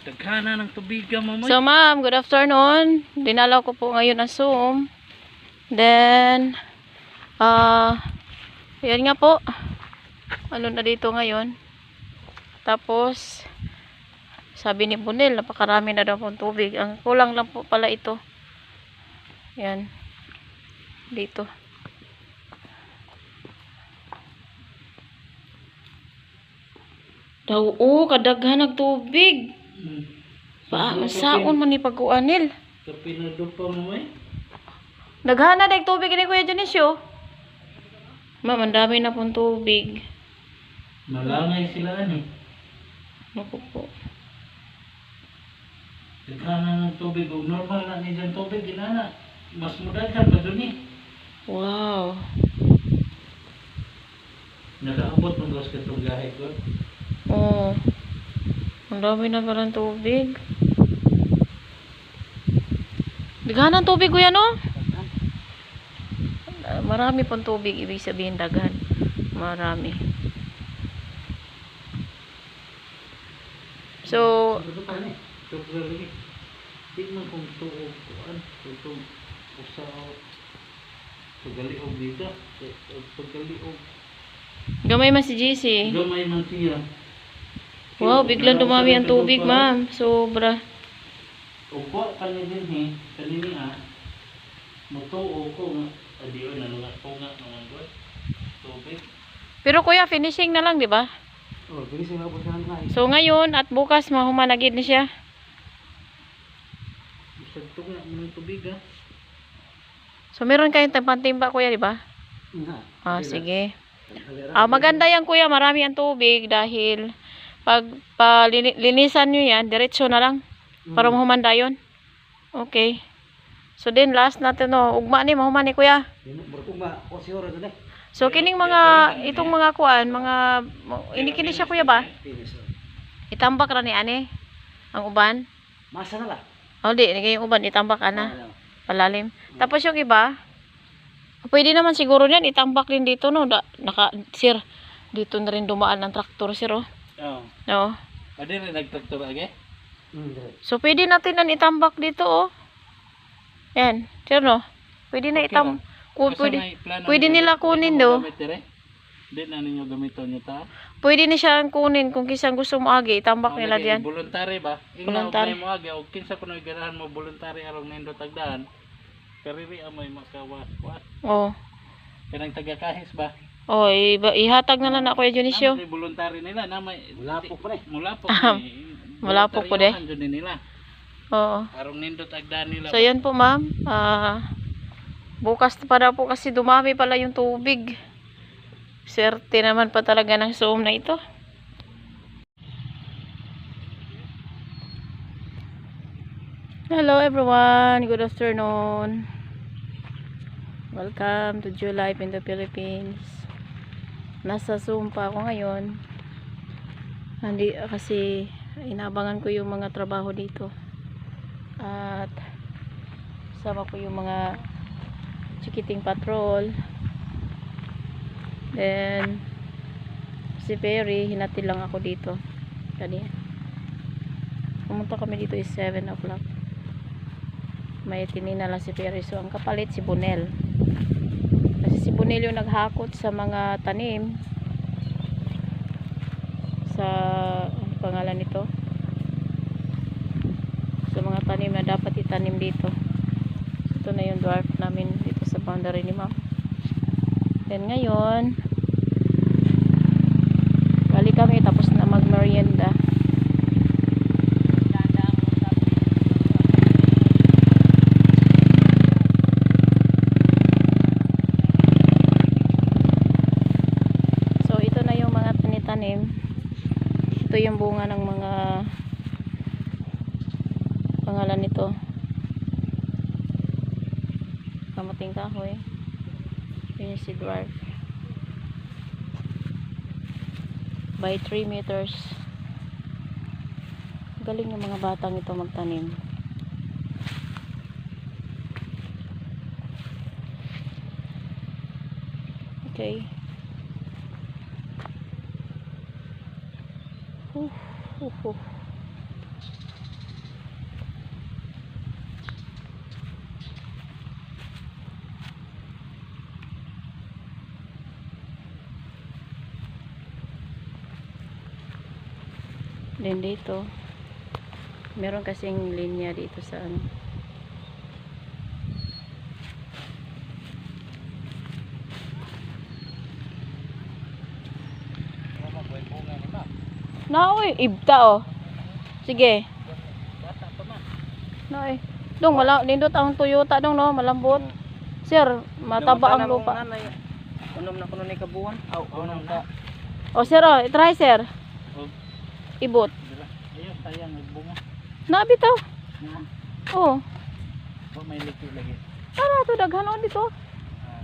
Daghana ng tubigan mo So ma'am, good afternoon. Dinalaw ko po ngayon ang Zoom. Then, ah, yan nga po. Ano na dito ngayon. Tapos, sabi ni Bunel, napakarami na daw pong tubig. Ang kulang lang po pala ito. Yan. Dito. Daw, oh, kadaghan ng tubig. Pa, saon man ni pag-uanil. Kapinado pa mo eh. Naghana na tubig ni Kuya Dionisio. Ma'am, ang dami na pong tubig. Malangay sila ani. Naku po. Daghana ng tubig. Ug normal na ni dyan tubig. Ginana. Mas mudaghan pa dun eh. Wow. Nakaabot ng gas katong gahe ko. Oh. Ang dami na palang tubig. Daghan ng tubig, Kuya, no? Marami pong tubig, ibig sabihin daghan. Marami. So, man kung tuog kuan. Tutong usaw. Pagaliog dito. Pagaliog. gamay man si JC. Gamay man siya. Wow, biglang dumami ang tubig, ma'am. Sobra. Upo kani din he, kanini ah. Mutuo ko nga. Adiyo na nga ko nga mga god. Tubig. Pero kuya, finishing na lang, di ba? Oh, bilis nga po sa nga. So ngayon at bukas mahumanagid ni siya. Bisag to nga mga tubig ah. So meron kayong timpa kuya, di ba? Nga. Ah, sige. Ah, maganda yan kuya, marami ang tubig dahil pag palinisan nyo yan, diretso na lang para mahumanda yun. Okay. So then last natin no, ugma ni mahuman ni kuya. So kining mga itong mga kuan, mga ini kini siya kuya ba? Itambak ra ni ani ang uban. Masa na la. Oh, di, ni yung uban itambak ana. Palalim. Tapos yung iba, pwede naman siguro yan, itambak din dito, no? Da, naka, sir, dito na rin dumaan ng traktor, sir, oh. Oh. No? Adi rin nagtraktor age? So, pwede natin na itambak dito, oh. Yan, sir, no? Pwede na itam... Kung pwede, pwede nila kunin, do. Di na ninyo gamiton nyo ta. Pwede na siya kunin kung kisang gusto mo agi, itambak nila diyan. Voluntary ba? Voluntary. Mo agi o kinsa kuno ganahan mo voluntary arong nindot tagdaan. Kariri amoy makawas was. Oh. Kanang taga kahis ba? Oh, iba, ihatag na lang na Kuya Dionisio. Naman voluntary nila na may mulapok pa eh. Mulapok. Ah, mulapok po de. Yun nila. Oo. Arong nindot tagdaan nila. So, yan po, ma'am. Ah, bukas pa daw po kasi dumami pala yung tubig. Swerte naman pa talaga ng Zoom na ito. Hello everyone, good afternoon. Welcome to Jew Life in the Philippines. Nasa Zoom pa ako ngayon. Hindi kasi inabangan ko yung mga trabaho dito. At sama ko yung mga chikiting patrol. Then si Perry, hinati lang ako dito. Kanina. Pumunta kami dito is 7 o'clock. May tinina lang si Perry. So, ang kapalit si Bunel. Kasi si Bunel yung naghakot sa mga tanim. Sa, pangalan nito? Sa mga tanim na dapat itanim dito. Ito na yung dwarf namin dito sa boundary ni ma'am. Then ngayon, balik kami tapos na mag-merienda. So ito na yung mga tinitanim. Ito yung bunga ng mga pangalan nito. Kamating kahoy. Yun si dwarf. By 3 meters. Galing yung mga batang ito magtanim. Okay. Huh, huh. Then dito, meron kasing linya dito sa ano. Naoy, ibta oh. Sige. Naoy. Dong, wala, nindot ang Toyota dong no, malambot. Sir, mataba ang lupa. Unom na kuno ni kabuan. Aw, unom ka. O sir, oh, try sir. Oh. Ibot. Dila. Ayun, sayang nagbunga. Nabitaw. Oh. Oh, may liki lagi. Para to daghan on dito. Ah.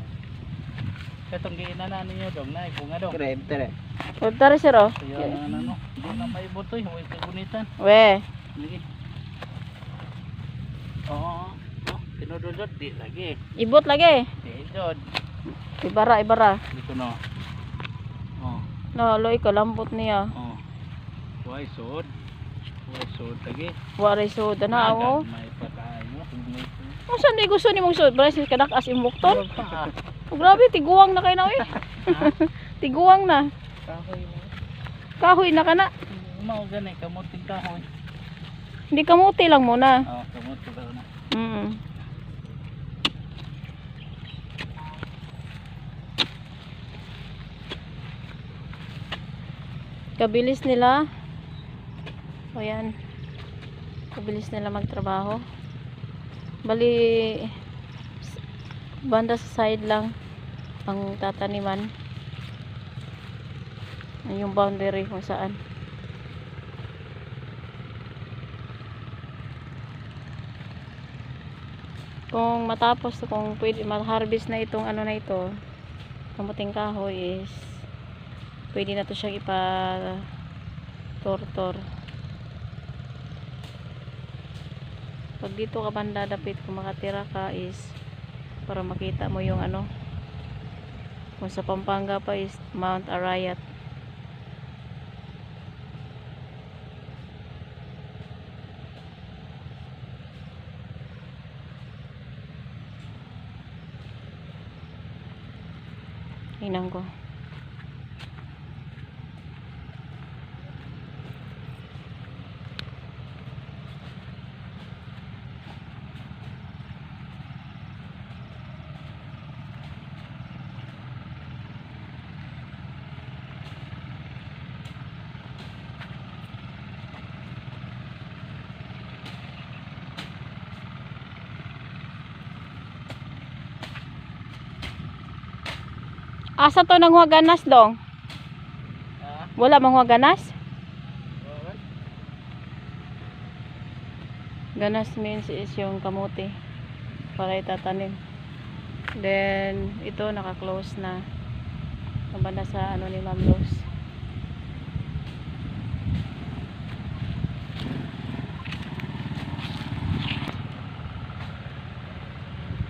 Katong giinanan ninyo dong na bunga dong. Kire, tere. O tara sir oh. Ano, di na may butoy, huwag kagunitan. We. Lagi. Oo. Oh, pinududot di lagi. Ibot lagi. Di jod. Ibara, ibara. Dito no. Oh, No, loy ko lambot niya. oh. Why sod? Why sod lagi? Wari sud na oh. May pagkain mo. Unsa ni gusto nimong sud? Bryce kadak as imbukton. Oh, grabe tiguang na kay na eh. tiguang na. Kahoy mo. Kahoy na. Mao gani kamuting kahoy. Hindi kamuti lang muna. Oh, kamuting kahoy na. Mm. Kabilis nila. O yan. Kabilis nila magtrabaho. Bali, banda sa side lang ang tataniman. Yung boundary kung saan. kung matapos kung pwede ma-harvest na itong ano na ito kamuting kahoy is pwede na to siyang ipa tortor pag dito ka banda dapit kung makatira ka is para makita mo yung ano kung sa Pampanga pa is Mount Arayat Tingnan ko. Asa to nang ganas dong? Ah, Wala mang ganas? okay. Ganas means is yung kamuti para itatanim. Then, ito naka-close na. Nabanda sa ano ni Ma'am Rose.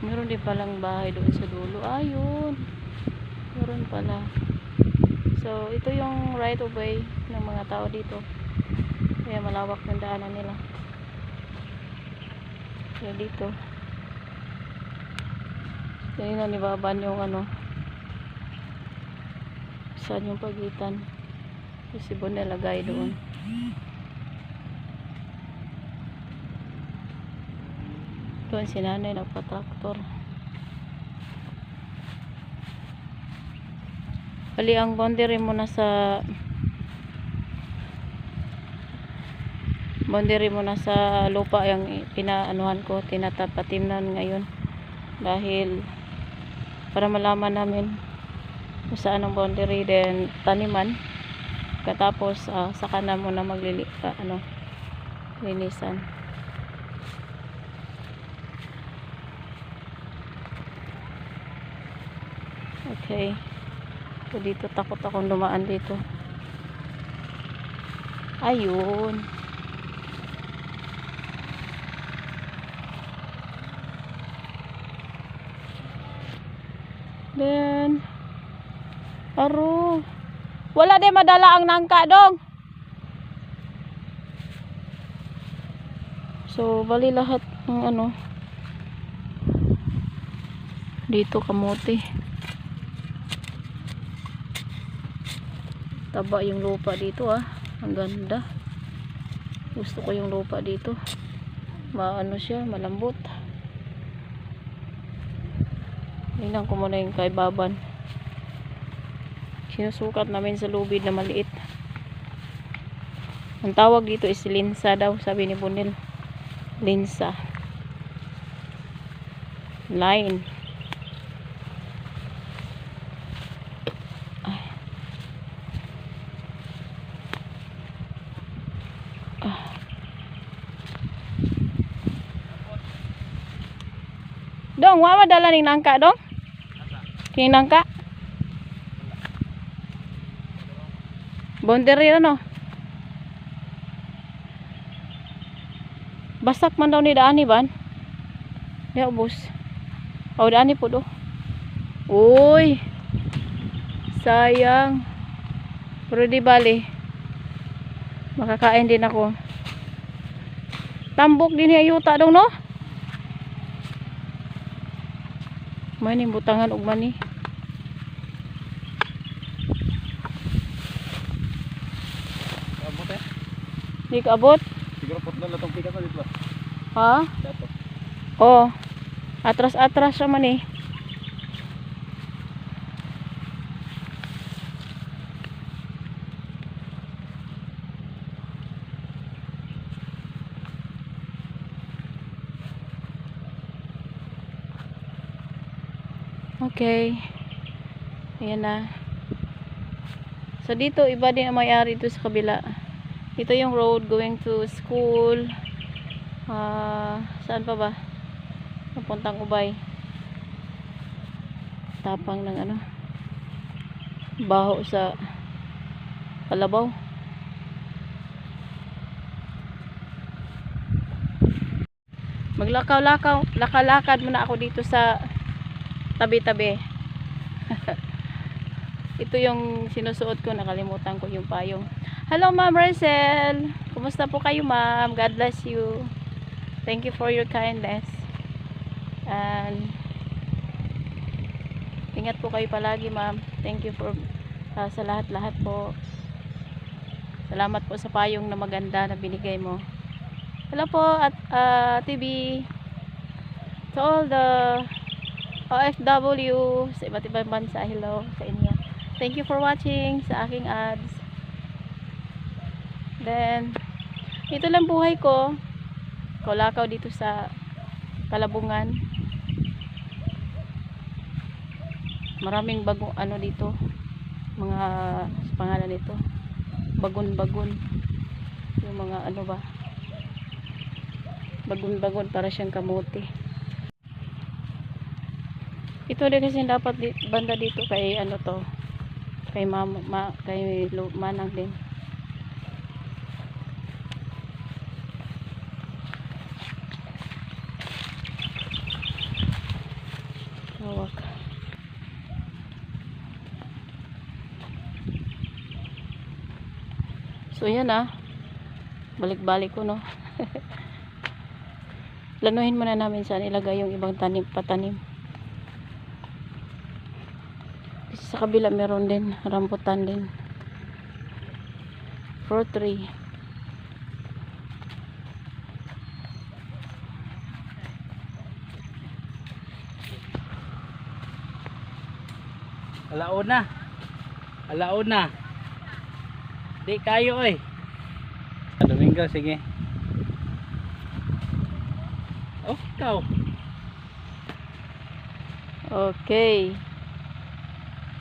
Meron din palang bahay doon sa dulo. Ayun. Meron pala. So, ito yung right of way ng mga tao dito. Kaya malawak yung daanan nila. Kaya dito. Yan na nibaban yung ano. Saan yung pagitan. Yung sibon nilagay doon. Doon si nanay nagpa-tractor. Bali ang boundary mo na sa boundary mo na sa lupa yung pinaanuhan ko, tinatapatimnan ngayon. Dahil para malaman namin kung saan ang boundary then taniman. Katapos ah, saka na muna maglili ah, ano linisan. Okay. So, dito takot akong dumaan dito. Ayun. Then, aro. Wala din madala ang nangka dong. So, bali lahat ng ano. Dito kamote. Taba yung lupa dito ah. Ang ganda. Gusto ko yung lupa dito. Maano siya, malambot. Tingnan ko muna yung kaibaban. Sinusukat namin sa lubid na maliit. Ang tawag dito is linsa daw, sabi ni Bunil. Linsa. Line. Dong, wa madala ning nangka dong? King nangka? Boundary ano? Basak man daw ni Daani ban? Di ubos. Oh, Daani po do. Uy. Sayang. Pero di bali. Makakain din ako. Tambok din ni ayuta dong no? May ning butangan og mani. Abot eh. Di ka abot? Siguro putol na itong pika ko dito. Ha? Dato. Oh. Atras-atras siya man eh. Okay. Ayan na. So dito iba din ang may-ari dito sa kabila. Ito yung road going to school. Ah, saan pa ba? Papuntang Ubay. Tapang ng ano. Baho sa Kalabaw. Maglakaw-lakaw, lakalakad muna ako dito sa tabi-tabi. Ito yung sinusuot ko, nakalimutan ko yung payong. Hello Ma'am Rachel. Kumusta po kayo Ma'am? God bless you. Thank you for your kindness. And ingat po kayo palagi Ma'am. Thank you for ah, sa lahat-lahat po. Salamat po sa payong na maganda na binigay mo. Hello po at ah, TV to all the OFW sa iba't ibang bansa. Hello sa inyo. Thank you for watching sa aking ads. Then, ito lang buhay ko. Kulakaw dito sa Kalabungan. Maraming bagong ano dito. Mga pangalan nito. Bagon-bagon. Yung mga ano ba. Bagon-bagon para siyang kamote. Ito din kasi dapat di, banda dito kay ano to. Kay mama, ma, kay manang din. Hawak. So yan ah. Balik-balik ko no. Planuhin muna namin saan ilagay yung ibang tanim, patanim. Kasi sa kabila meron din rambutan din. Fruit tree. Alauna. Alauna. Di kayo oy. Domingo, sige. Oh, ikaw. Okay.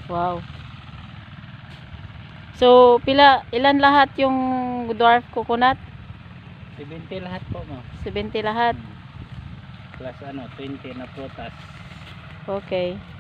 Wow. So, pila, ilan lahat yung dwarf coconut? 70 lahat po mo. 70 lahat. Plus ano, 20 na prutas. Okay.